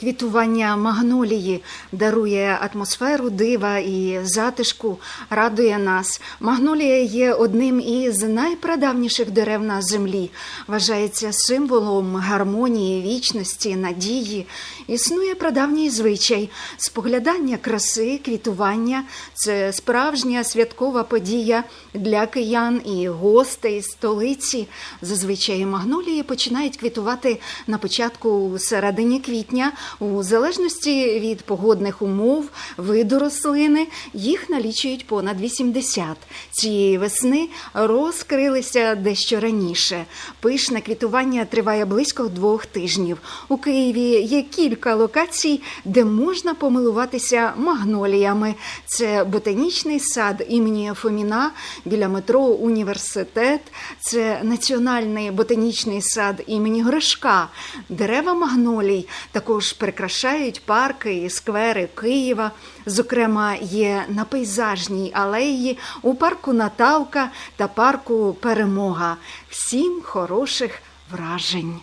Квітування магнолії дарує атмосферу дива і затишку, радує нас. Магнолія є одним із найпрадавніших дерев на землі. Вважається символом гармонії, вічності, надії. Існує прадавній звичай споглядання краси, квітування це справжня святкова подія для киян і гостей столиці. Зазвичай магнолії починають квітувати на початку середині квітня. У залежності від погодних умов, виду рослини, їх налічують понад 80. Цієї весни розкрилися дещо раніше. Пишне квітування триває близько двох тижнів. У Києві є кілька локацій, де можна помилуватися магноліями. Це ботанічний сад імені Фоміна біля метро Університет, це Національний ботанічний сад імені Гришка. Дерева магнолій також прикрашають парки і сквери Києва. Зокрема, є на пейзажній алеї у парку Наталка та парку Перемога. Всім хороших вражень.